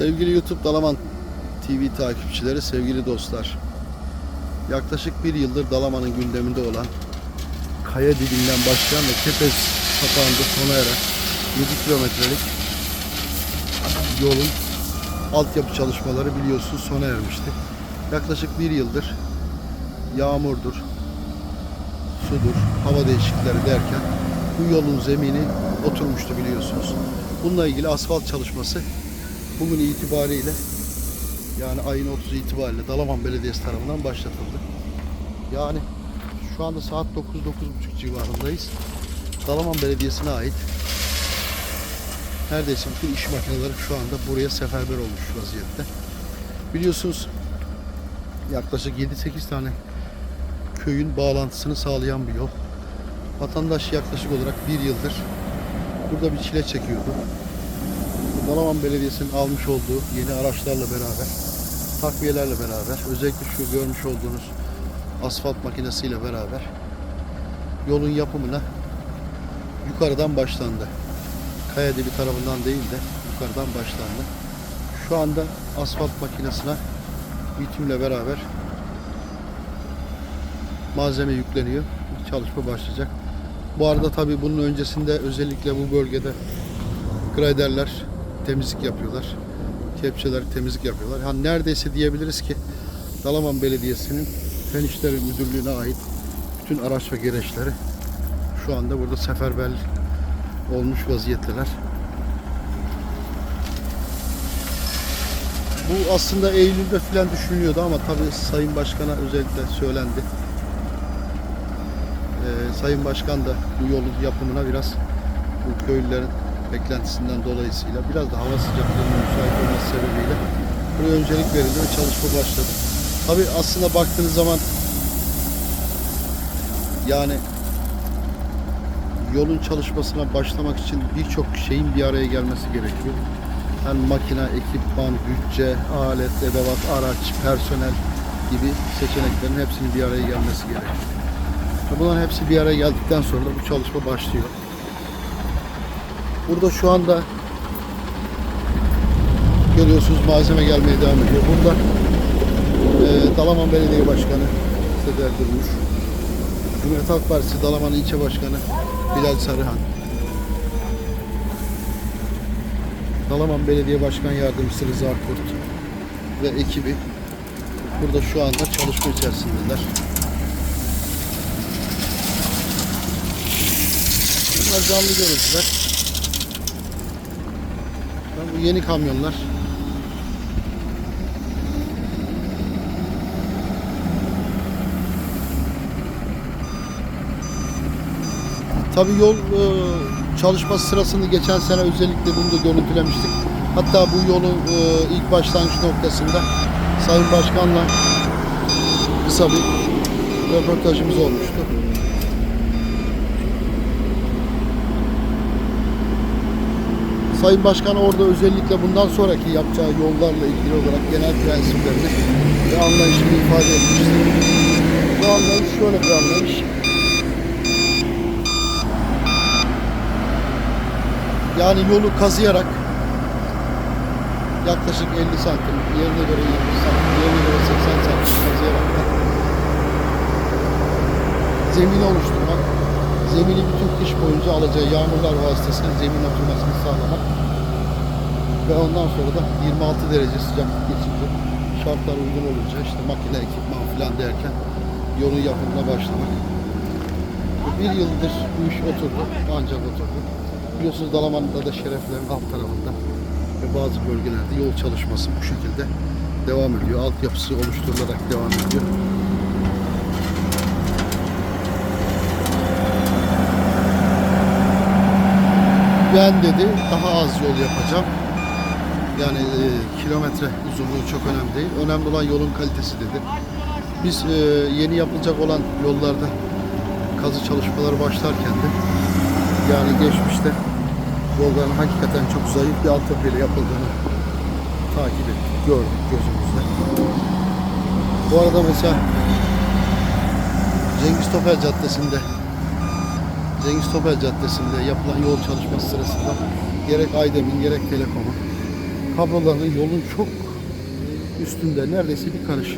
Sevgili YouTube Dalaman TV takipçileri, sevgili dostlar. Yaklaşık bir yıldır Dalaman'ın gündeminde olan kaya dibinden başlayan ve Kepez sapağında sona eren 7 kilometrelik yolun altyapı çalışmaları biliyorsunuz sona ermişti. Yaklaşık bir yıldır yağmurdur, sudur, hava değişiklikleri derken bu yolun zemini oturmuştu biliyorsunuz. Bununla ilgili asfalt çalışması bugün itibariyle yani ayın 30 itibariyle Dalaman Belediyesi tarafından başlatıldı. Yani şu anda saat 9-9.30 civarındayız. Dalaman Belediyesi'ne ait neredeyse bütün iş makineleri şu anda buraya seferber olmuş vaziyette. Biliyorsunuz yaklaşık 7-8 tane köyün bağlantısını sağlayan bir yol. Vatandaş yaklaşık olarak bir yıldır burada bir çile çekiyordu. Dalaman Belediyesi'nin almış olduğu yeni araçlarla beraber, takviyelerle beraber, özellikle şu görmüş olduğunuz asfalt makinesiyle beraber yolun yapımına yukarıdan başlandı. Kaya dibi tarafından değil de yukarıdan başlandı. Şu anda asfalt makinesine bitimle beraber malzeme yükleniyor. Çalışma başlayacak. Bu arada tabii bunun öncesinde özellikle bu bölgede graderler temizlik yapıyorlar. Kepçeler temizlik yapıyorlar. Yani neredeyse diyebiliriz ki Dalaman Belediyesi'nin Fen İşleri Müdürlüğü'ne ait bütün araç ve gereçleri şu anda burada seferber olmuş vaziyetteler. Bu aslında Eylül'de filan düşünülüyordu ama tabii Sayın Başkan'a özellikle söylendi. Ee, Sayın Başkan da bu yolun yapımına biraz bu köylülerin beklentisinden dolayısıyla biraz da hava sıcaklığının müsait olması sebebiyle buraya öncelik verildi ve çalışma başladı. Tabii aslında baktığınız zaman yani yolun çalışmasına başlamak için birçok şeyin bir araya gelmesi gerekiyor. Yani makine, ekipman, bütçe, alet, edevat, araç, personel gibi seçeneklerin hepsinin bir araya gelmesi gerekiyor. Bunların hepsi bir araya geldikten sonra da bu çalışma başlıyor. Burada şu anda görüyorsunuz malzeme gelmeye devam ediyor. Burada e, Dalaman Belediye Başkanı Sefer Durmuş, Cumhuriyet Halk Partisi Dalaman İlçe Başkanı Bilal Sarıhan, Dalaman Belediye Başkan Yardımcısı Rıza Kurt ve ekibi burada şu anda çalışma içerisindeler. Bunlar canlı görüntüler. Yeni kamyonlar. Tabii yol e, çalışması sırasında geçen sene özellikle bunu da görüntülemiştik. Hatta bu yolun e, ilk başlangıç noktasında Sayın Başkan'la kısa bir röportajımız olmuştu. Sayın Başkan orada özellikle bundan sonraki yapacağı yollarla ilgili olarak genel prensiplerini ve anlayışını ifade etmiştir. Bu anlayış şöyle bir anlayış. Yani yolu kazıyarak yaklaşık 50 santim, yerine göre 20 santim, yerine göre 80 santim kazıyarak zemini oluşturmak, zemini bütün kış boyunca alacağı yağmurlar vasıtasıyla zemin oturmasını sağlamak ve ondan sonra da 26 derece sıcaklık geçince şartlar uygun olunca işte makine, ekipman falan derken yolun yapımına başlamak. Bir yıldır bu iş oturdu, ancak oturdu. Biliyorsunuz Dalaman'da da şereflerin alt tarafında ve bazı bölgelerde yol çalışması bu şekilde devam ediyor. Altyapısı oluşturularak devam ediyor. Ben dedi daha az yol yapacağım. Yani e, kilometre uzunluğu çok önemli değil. Önemli olan yolun kalitesi dedi. Biz e, yeni yapılacak olan yollarda kazı çalışmaları başlarken de yani geçmişte yolların hakikaten çok zayıf bir altyapıyla yapıldığını takip ettik, gördük gözümüzle. Bu arada mesela Cengiz Topel Caddesi'nde Cengiz Topel Caddesi'nde yapılan yol çalışması sırasında gerek Aydemir gerek Telekom'un kablolarının yolun çok üstünde neredeyse bir karış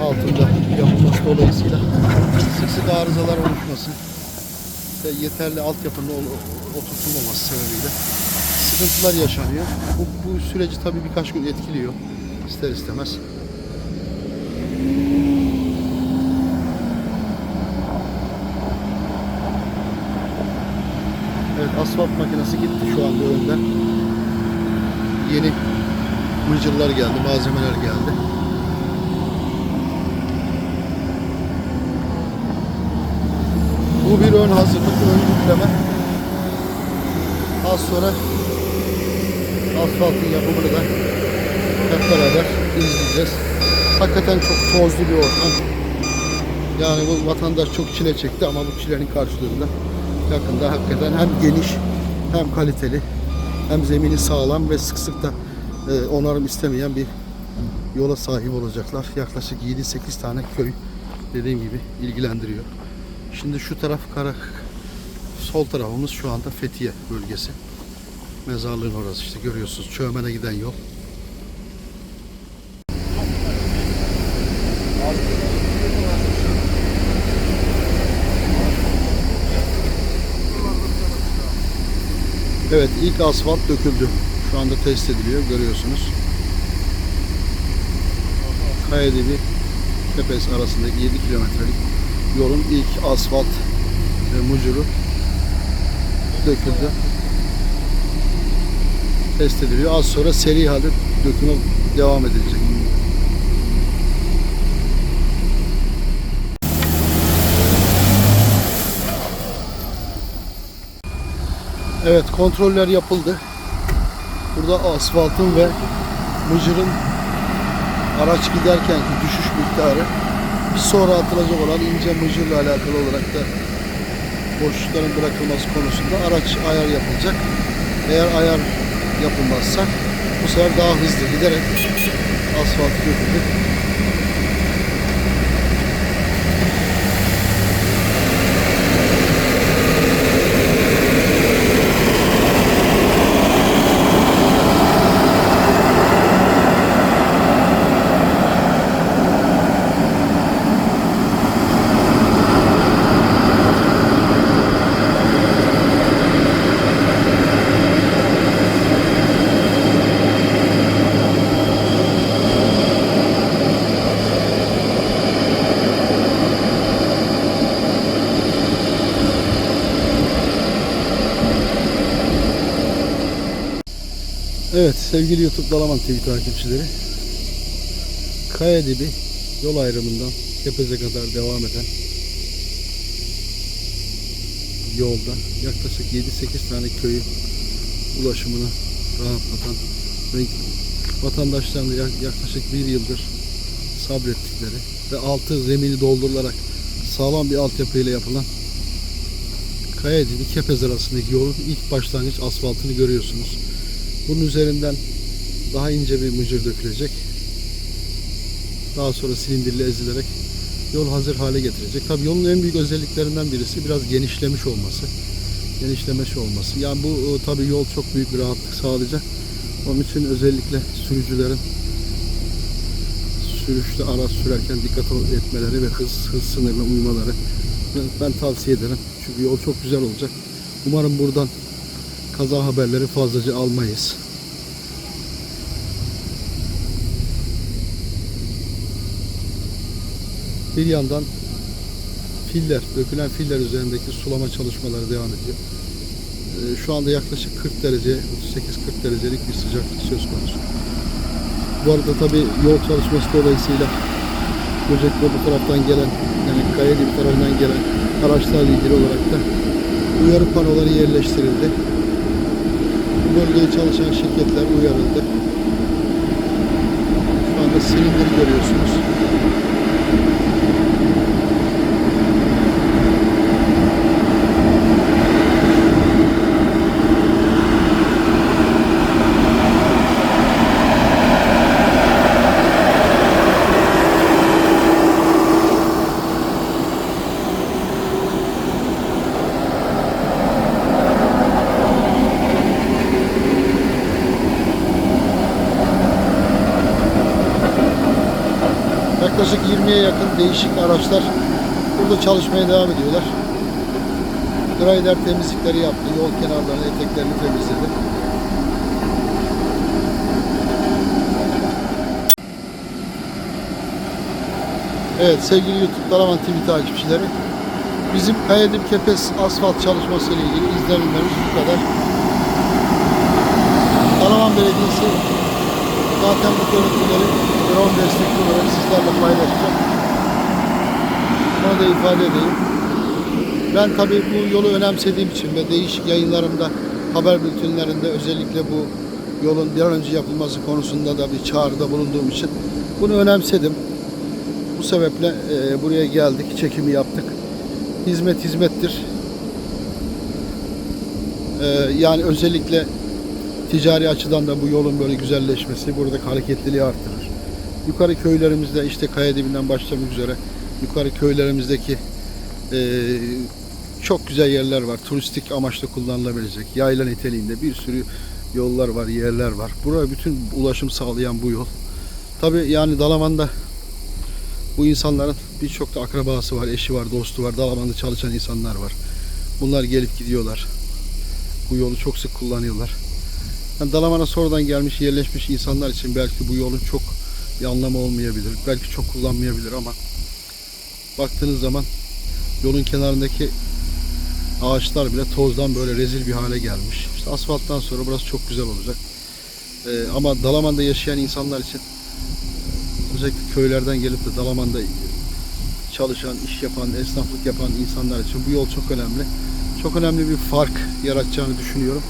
altında yapılması dolayısıyla sık sık arızalar oluşması ve yeterli altyapının oturtulmaması sebebiyle sıkıntılar yaşanıyor. Bu, bu süreci tabii birkaç gün etkiliyor ister istemez. Evet asfalt makinesi gitti şu anda önden. Yeni mıcırlar geldi, malzemeler geldi. Bu bir ön hazırlık, ön yükleme. Az sonra asfaltın yapımını da hep beraber izleyeceğiz. Hakikaten çok tozlu bir ortam. Yani bu vatandaş çok çile çekti ama bu çilenin karşılığında yakında hakikaten hem geniş hem kaliteli hem zemini sağlam ve sık sık da e, onarım istemeyen bir yola sahip olacaklar. Yaklaşık 7-8 tane köy dediğim gibi ilgilendiriyor. Şimdi şu taraf kara sol tarafımız şu anda Fethiye bölgesi. Mezarlığın orası işte görüyorsunuz. Çömen'e giden yol. Evet ilk asfalt döküldü. Şu anda test ediliyor görüyorsunuz. Kayadibi Tepes arasındaki 7 kilometrelik yolun ilk asfalt mucuru döküldü. Test ediliyor. Az sonra seri halde döküme devam edilecek. Evet kontroller yapıldı. Burada asfaltın ve mıcırın araç giderkenki düşüş miktarı bir sonra atılacak olan ince mıcırla alakalı olarak da boşlukların bırakılması konusunda araç ayar yapılacak. Eğer ayar yapılmazsa bu sefer daha hızlı giderek asfalt dökülür. Evet sevgili YouTube Dalaman TV takipçileri. Kaya dibi yol ayrımından Kepez'e kadar devam eden yolda yaklaşık 7-8 tane köyü ulaşımını rahatlatan ve vatandaşların yak- yaklaşık bir yıldır sabrettikleri ve altı zemini doldurularak sağlam bir altyapıyla yapılan Kaya dibi Kepez arasındaki yolun ilk başlangıç asfaltını görüyorsunuz. Bunun üzerinden daha ince bir mıcır dökülecek. Daha sonra silindirle ezilerek yol hazır hale getirecek. Tabii yolun en büyük özelliklerinden birisi biraz genişlemiş olması. Genişlemiş olması. Yani bu e, tabii yol çok büyük bir rahatlık sağlayacak. Onun için özellikle sürücülerin sürüşte araç sürerken dikkat etmeleri ve hız, hız sınırına uymaları ben tavsiye ederim. Çünkü yol çok güzel olacak. Umarım buradan kaza haberleri fazlaca almayız. Bir yandan filler, dökülen filler üzerindeki sulama çalışmaları devam ediyor. Ee, Şu anda yaklaşık 40 derece, 38-40 derecelik bir sıcaklık söz konusu. Bu arada tabi yol çalışması dolayısıyla Göcek'te bu taraftan gelen, yani Kayali tarafından gelen araçlarla ilgili olarak da uyarı panoları yerleştirildi. Bu bölgeye çalışan şirketler uyarıldı. Şu anda silindiri görüyorsunuz. Değişik araçlar burada çalışmaya devam ediyorlar. Grider temizlikleri yaptı. Yol kenarlarını, eteklerini temizledi. Evet sevgili YouTube Dalaman TV takipçileri. Bizim Kayadım Kepes asfalt çalışması ile ilgili izlenimlerimiz bu kadar. Dalaman Belediyesi zaten bu görüntüleri drone destekli olarak sizlerle paylaşacak. Onu da ifade edeyim. Ben tabii bu yolu önemsediğim için ve değişik yayınlarımda, haber bültenlerinde özellikle bu yolun bir an önce yapılması konusunda da bir çağrıda bulunduğum için bunu önemsedim. Bu sebeple e, buraya geldik, çekimi yaptık. Hizmet hizmettir. E, yani özellikle ticari açıdan da bu yolun böyle güzelleşmesi buradaki hareketliliği arttırır. Yukarı köylerimizde işte kaya dibinden başlamak üzere yukarı köylerimizdeki e, çok güzel yerler var. Turistik amaçla kullanılabilecek. Yayla niteliğinde bir sürü yollar var, yerler var. Buraya bütün ulaşım sağlayan bu yol. Tabi yani Dalaman'da bu insanların birçok da akrabası var, eşi var, dostu var. Dalaman'da çalışan insanlar var. Bunlar gelip gidiyorlar. Bu yolu çok sık kullanıyorlar. Yani Dalaman'a sonradan gelmiş, yerleşmiş insanlar için belki bu yolun çok bir anlamı olmayabilir. Belki çok kullanmayabilir ama baktığınız zaman yolun kenarındaki ağaçlar bile tozdan böyle rezil bir hale gelmiş. İşte asfalttan sonra burası çok güzel olacak. Ee, ama Dalaman'da yaşayan insanlar için özellikle köylerden gelip de Dalaman'da çalışan, iş yapan, esnaflık yapan insanlar için bu yol çok önemli. Çok önemli bir fark yaratacağını düşünüyorum.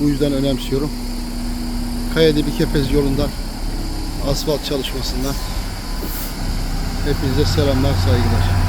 Bu yüzden önemsiyorum. Kayadibi Kepez yolundan asfalt çalışmasından hepinize selamlar, saygılar.